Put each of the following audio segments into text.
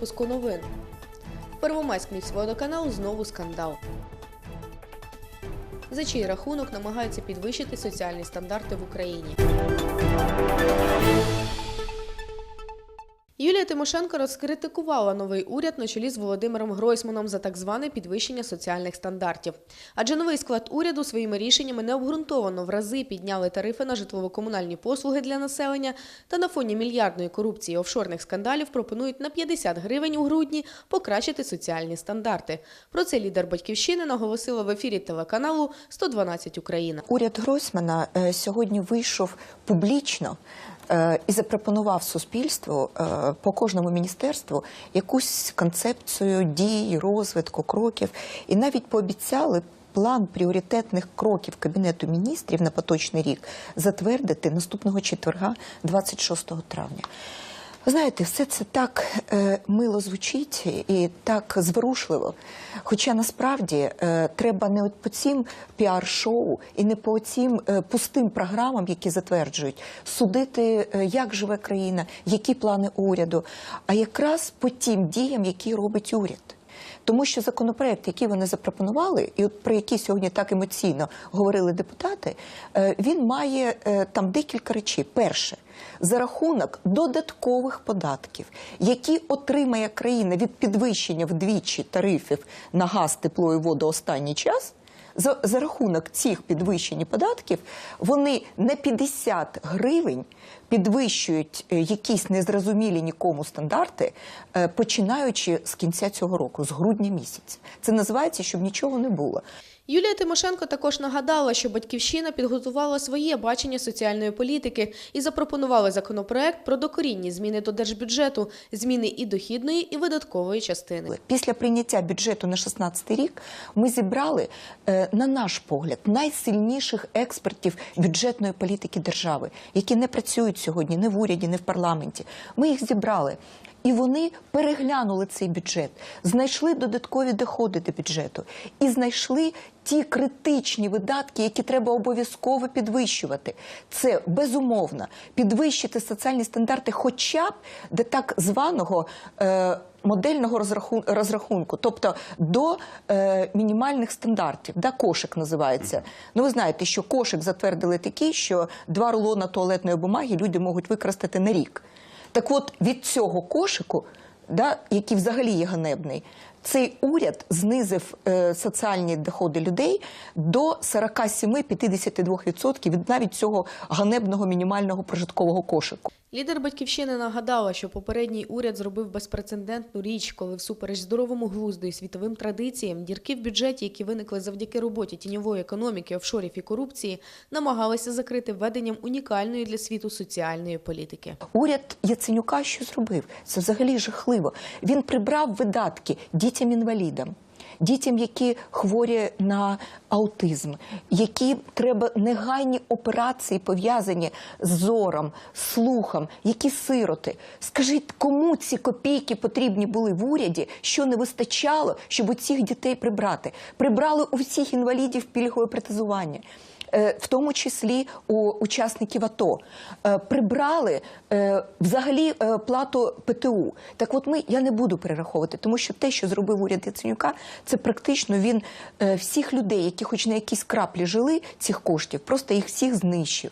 Випуску новин. Первомайськ міськводоканал знову скандал. За чий рахунок намагаються підвищити соціальні стандарти в Україні. Юлія Тимошенко розкритикувала новий уряд на чолі з Володимиром Гройсманом за так зване підвищення соціальних стандартів. Адже новий склад уряду своїми рішеннями необґрунтовано в рази підняли тарифи на житлово-комунальні послуги для населення та на фоні мільярдної корупції і офшорних скандалів пропонують на 50 гривень у грудні покращити соціальні стандарти. Про це лідер батьківщини наголосила в ефірі телеканалу 112 Україна. Уряд Гройсмана е, сьогодні вийшов публічно і запропонував суспільству е, по кожному міністерству якусь концепцію дій, розвитку, кроків, і навіть пообіцяли. План пріоритетних кроків Кабінету міністрів на поточний рік затвердити наступного четверга, 26 травня. Знаєте, все це так е, мило звучить і так зворушливо. Хоча насправді е, треба не от по цим піар-шоу і не по цим е, пустим програмам, які затверджують, судити, е, як живе країна, які плани уряду, а якраз по тим діям, які робить уряд. Тому що законопроект, який вони запропонували, і от про який сьогодні так емоційно говорили депутати, е, він має е, там декілька речей. Перше, за рахунок додаткових податків, які отримає країна від підвищення вдвічі тарифів на газ, тепло і воду останній час. За, за рахунок цих підвищень податків вони на 50 гривень підвищують е, якісь незрозумілі нікому стандарти, е, починаючи з кінця цього року, з грудня місяця. Це називається, щоб нічого не було. Юлія Тимошенко також нагадала, що батьківщина підготувала своє бачення соціальної політики і запропонувала законопроект про докорінні зміни до держбюджету, зміни і дохідної, і видаткової частини. Після прийняття бюджету на 16 рік ми зібрали, е, на наш погляд, найсильніших експертів бюджетної політики держави, які не працюють сьогодні ні в уряді, ні в парламенті. Ми їх зібрали. І вони переглянули цей бюджет, знайшли додаткові доходи до бюджету і знайшли ті критичні видатки, які треба обов'язково підвищувати. Це безумовно підвищити соціальні стандарти, хоча б до так званого. Е, Модельного розрахун- розрахунку, тобто до е, мінімальних стандартів, да, кошик називається. Ну, ви знаєте, що кошик затвердили такий, що два рулона туалетної бумаги люди можуть використати на рік. Так от від цього кошику, да, який взагалі є ганебний, цей уряд знизив е, соціальні доходи людей до 47-52% від навіть цього ганебного мінімального прожиткового кошику. Лідер батьківщини нагадала, що попередній уряд зробив безпрецедентну річ, коли всупереч здоровому глузду і світовим традиціям дірки в бюджеті, які виникли завдяки роботі тіньової економіки, офшорів і корупції, намагалися закрити введенням унікальної для світу соціальної політики. Уряд Яценюка що зробив? Це взагалі жахливо. Він прибрав видатки дітям-інвалідам. Дітям, які хворі на аутизм, які треба негайні операції пов'язані з зором, слухом, які сироти. Скажіть, кому ці копійки потрібні були в уряді, що не вистачало, щоб у цих дітей прибрати? Прибрали у всіх інвалідів пільгове протезування. Е, в тому числі у учасників АТО, Е, прибрали е, взагалі плату ПТУ. Так от ми я не буду перераховувати, тому що те, що зробив уряд Яценюка, це практично він всіх людей, які хоч на якісь краплі жили цих коштів, просто їх всіх знищив.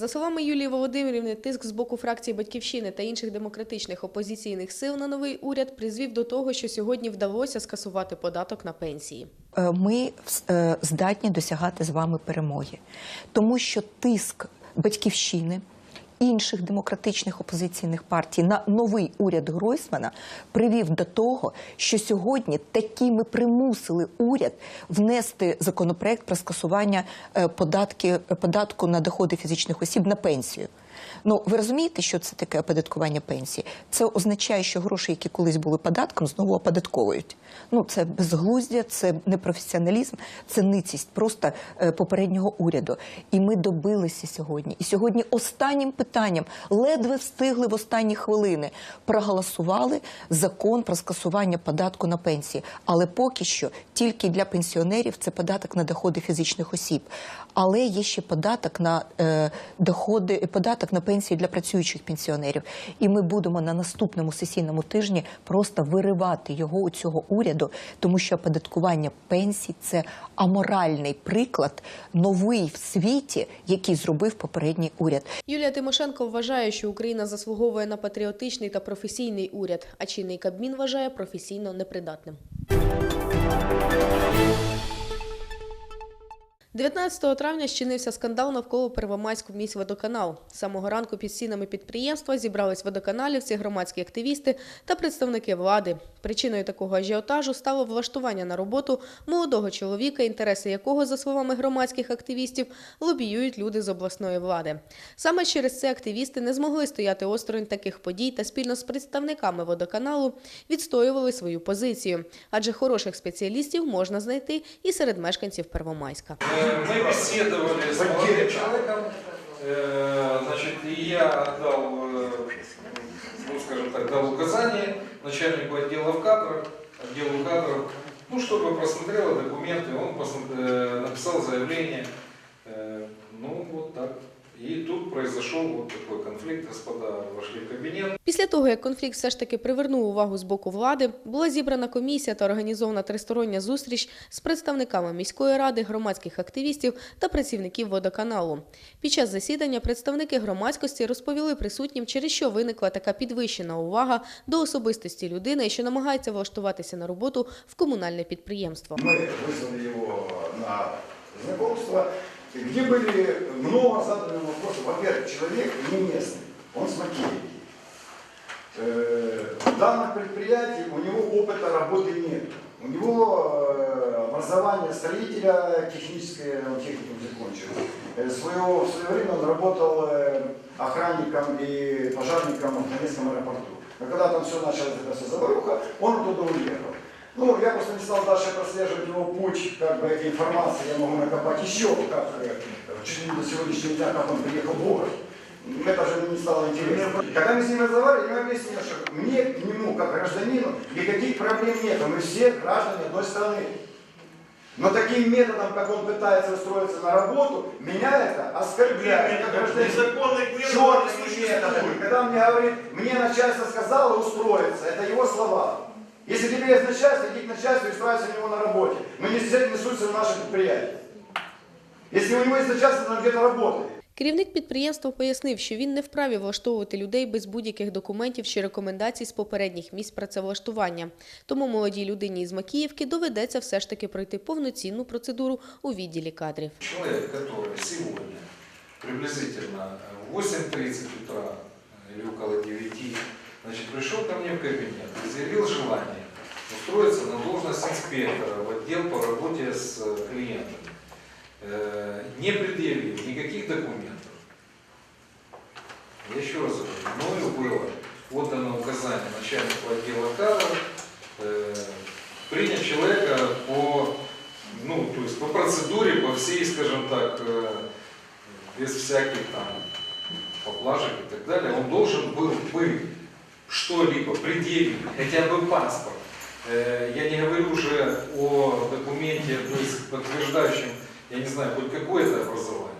За словами Юлії Володимирівни, тиск з боку фракції Батьківщини та інших демократичних опозиційних сил на новий уряд призвів до того, що сьогодні вдалося скасувати податок на пенсії. Е, Ми е, здатні досягати з вами перемоги, тому що тиск батьківщини. Інших демократичних опозиційних партій на новий уряд Гройсмана привів до того, що сьогодні такі ми примусили уряд внести законопроект про скасування е, податки, податку на доходи фізичних осіб на пенсію. Ну, ви розумієте, що це таке оподаткування пенсії? Це означає, що гроші, які колись були податком, знову оподатковують. Ну, це безглуздя, це непрофесіоналізм, це ницість просто е, попереднього уряду. І ми добилися сьогодні. І сьогодні останнім питанням ледве встигли в останні хвилини. Проголосували закон про скасування податку на пенсії. Але поки що тільки для пенсіонерів це податок на доходи фізичних осіб. Але є ще податок на е, доходи, податок видаток на пенсії для працюючих пенсіонерів. І ми будемо на наступному сесійному тижні просто виривати його у цього уряду, тому що оподаткування пенсій це аморальний приклад, новий в світі, який зробив попередній уряд. Юлія Тимошенко вважає, що Україна заслуговує на патріотичний та професійний уряд, а чинний Кабмін вважає професійно непридатним. 19 травня щинився скандал навколо Первомайську міськводоканал. З самого ранку під стінами підприємства зібрались водоканалівці, громадські активісти та представники влади. Причиною такого ажіотажу стало влаштування на роботу молодого чоловіка, інтереси якого, за словами громадських активістів, лобіюють люди з обласної влади. Саме через це активісти не змогли стояти осторонь таких подій та спільно з представниками водоканалу відстоювали свою позицію, адже хороших спеціалістів можна знайти і серед мешканців Первомайська Э, Мы беседовали с молодым человеком, э, значит, и я отдал, э, ну, скажем так, дал указание начальнику отдела кадров, отделу кадров, ну, чтобы просмотрел документы, он посмотр- э, написал заявление, Э, ну, вот так. И тут произошел вот такой конфликт, господа вошли в кабинет, Після того, як конфлікт все ж таки привернув увагу з боку влади, була зібрана комісія та організована тристороння зустріч з представниками міської ради, громадських активістів та працівників водоканалу. Під час засідання представники громадськості розповіли присутнім, через що виникла така підвищена увага до особистості людини, що намагається влаштуватися на роботу в комунальне підприємство. Мы вызвали его на знакомство, где были много заданы вопросов. Во-первых, человек не местный, он с Макеевки. Э, В данном предприятии у него опыта работы нет. У него э, образование строителя техническое, он техникум закончил. Э, свое- В свое время он работал э, охранником и пожарником в Донецком аэропорту. Но когда там все началось, эта вся заваруха, он оттуда уехал. Ну, я просто не стал дальше прослеживать его путь, как бы этой информации я могу накопать еще, как чуть ли не до сегодняшнего дня, как он приехал в город. Это же не стало интересно. Когда мы с ним разговаривали, я объяснил, что мне к нему, как гражданину, никаких проблем нет. Мы все граждане одной страны. Но таким методом, как он пытается устроиться на работу, меня это оскорбляет. как. Незаконных методов не существует. методами. Когда он мне говорит, мне начальство сказало устроиться, это его слова. Если тебе есть начальство, иди к начальству и устраивайся у него на работе. Но не с- не суйся в наше предприятие. Если у него есть начальство, он где-то работает. Керівник підприємства пояснив, що він не вправі влаштовувати людей без будь-яких документів чи рекомендацій з попередніх місць працевлаштування. Тому молодій людині із Макіївки доведеться все ж таки пройти повноцінну процедуру у відділі кадрів. Человек, который сегодня приблизительно в 8.30 утра или около 9, значит, пришел ко мне в кабинет, изъявил желание устроиться на должность инспектора в отдел по работе с э, клиентами, Э, не предъявил никаких документов. Я еще раз говорю, мною было отдано указание начальнику отдела кадров э, принять человека по, ну, то есть по процедуре, по всей, скажем так, э, без всяких там поблажек и так далее, он должен был бы что-либо предъявить, хотя бы паспорт. Э, Я не говорю уже о документе, то есть подтверждающем, я не знаю, хоть какое-то образование.